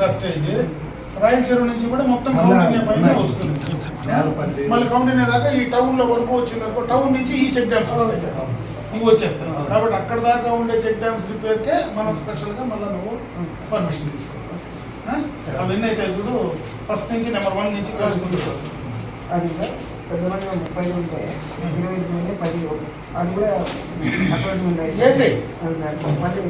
ఇది రాయల చెరువు నుంచి కూడా మొత్తం కౌండిన్యా పైన. వస్తుంది. మళ్ళీ కౌండిన్యా దాకా ఈ టౌన్లో వరకు వచ్చిన టౌన్ నుంచి ఈ చెక్ డ్యామ్స్ ఇవి వచ్చేస్తాయి కాబట్టి అక్కడ దాకా ఉండే చెక్ డ్యామ్స్ రిపేర్ కే మనం స్పెషల్గా మళ్ళీ నువ్వు పర్మిషన్ తీసుకోవాలి? అవన్నీ అయితే చూడు ఫస్ట్ నుంచి నెంబర్ వన్ నుంచి. అది సార్ పెద్దమంగా ముప్పై ఐదు ఉంటే ఇరవై మంది పది. అది కూడా అటువంటి. వేసేయ్. అది సార్ మళ్ళీ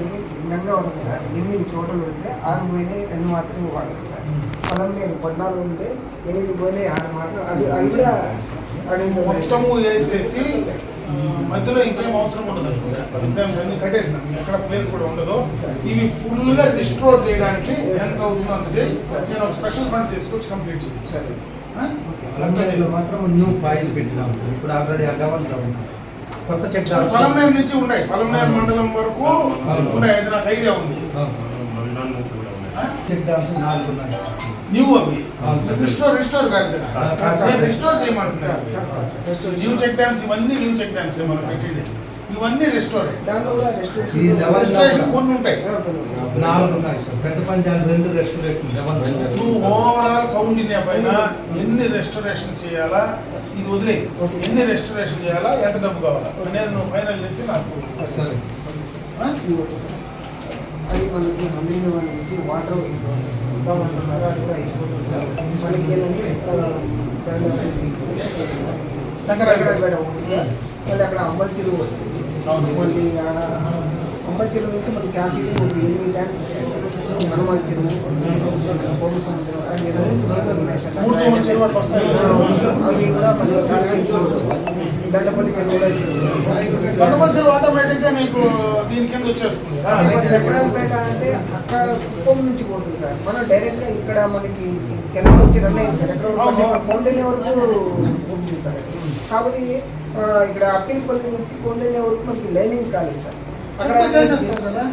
గంగా ఒకటి సార్. ఎనిమిది టోటల్ ఉంటే ఆరు పోయినాయి రెండు మాత్రమే వాగదు సార్. పొలం నేను పద్నాలుగు ఉంటే ఎనిమిది పోయినాయి ఆరు మాత్రం అవి అవి కూడా మొత్తము వేసేసి ఆ, మధ్యలో ఇంకేం అవసరం ఉండదు కట్టేసినాం. ఎక్కడ ప్లేస్ కూడా ఉండదు. ఇవి ఫుల్గా రిస్టోర్ చేయడానికి ఎంత అవుతుందో అంత చేయి. నేను ఒక స్పెషల్ ఫండ్ తీసుకొచ్చి కంప్లీట్ చేస్తాను. మాత్రం న్యూ పాయిల్ పెట్టినాం ఇప్పుడు ఆల్రెడీ అడ్డవంతా ఉంది కొత్త చెక్ పొలంనేరు నుంచి ఉన్నాయి. పొలంనేరు మండలం వరకు. ఉన్నాయి. అది నాకు ఐడియా ఉంది? చెక్ డ్యామ్స్ నాలుగు ఉన్నాయి. న్యూ అవి. అవును. రిస్టోర్ రిస్టోర్ కాదు న్యూ చెక్ డ్యామ్స్ ఇవన్నీ న్యూ చెక్ డ్యామ్స్ మనం పెట్టింది. ఇవన్నీ రిస్టోర్ దాంట్లో కూడా ఈ రెస్ట్రిక్షన్ లెవెల్ రిజిస్ట్రేషన్ కొన్ని ఉంటాయి. నాలుగు ఉన్నాయి సార్. పెద్ద పంచాయతీ రెండు రెస్టారెంట్ నువ్వు ఓవరాల్ కౌండిన్యా పైన ఎన్ని రెస్టరేషన్ చేయాలా ఇది వదిలే. ఎన్ని రెస్టరేషన్ చేయాలా ఎంత డబ్బు కావాలా అనేది నువ్వు ఫైనల్ చేసి నాకు? అది మనకి హండ్రెడ్ వన్ నుంచి వాటర్ ఇద్దామంటున్నారు అది కూడా అయిపోతుంది సార్. మనకి ఏంటంటే ఒకటి సార్. మళ్ళీ అక్కడ అంబల్ చెరువు వస్తుంది. మళ్ళీ నుంచి మనకి క్యాసిటీ ఒక ఎనిమిది డ్యాన్స్ అది వస్తాయి. సార్. అవి కూడా ప్లాన్ చేసుకోవచ్చు దండపల్లి చెరువు కూడా దీని కింద వచ్చేస్తుంది. చక్రాలపేట అంటే అక్కడ కుప్పం నుంచి పోతుంది సార్. మనం డైరెక్ట్గా ఇక్కడ మనకి కెనాల్ వచ్చి రన్ అయింది సార్. ఎక్కడ వరకు వచ్చింది సార్ అది. కాకపోతే ఇక్కడ అప్పినపల్లి నుంచి కౌండిన్య వరకు మనకి లైనింగ్ కాలేదు సార్. అక్కడ కదా?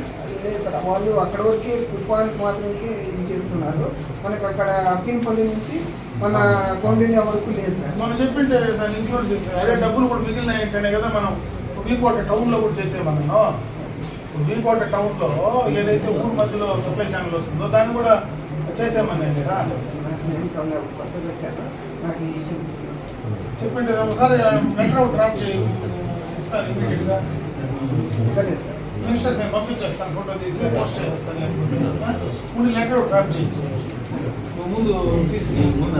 లేదు సార్ వాళ్ళు అక్కడ వరకే కుప్పానికి మాత్రమే ఇది చేస్తున్నారు. మనకి అక్కడ అప్పినపల్లి నుంచి మన కౌండిన్య వరకు లేదు సార్. మనం చెప్పింటే దాన్ని ఇంక్లూడ్ చేసేది అదే డబ్బులు కూడా మిగిలినాయి అంటేనే కదా మనం టౌన్లో కూడా చేసేమన్నాను వీకోట టౌన్లో ఏదైతే ఊరు మధ్యలో సప్లై ఛానల్ వస్తుందో దాన్ని కూడా చేసేమన్నాయి కదా. చెప్పింటే ఒకసారి మెట్రో డ్రాప్ చేయి ఇస్తాను ఇమీడియట్గా సరే సార్ మినిస్టర్ నేను పంపించేస్తాను ఫోటో తీసి పోస్ట్ చేస్తాను లేకపోతే? ముందు లెటర్ డ్రాప్ చేయించి ముందు తీసుకుని ముందు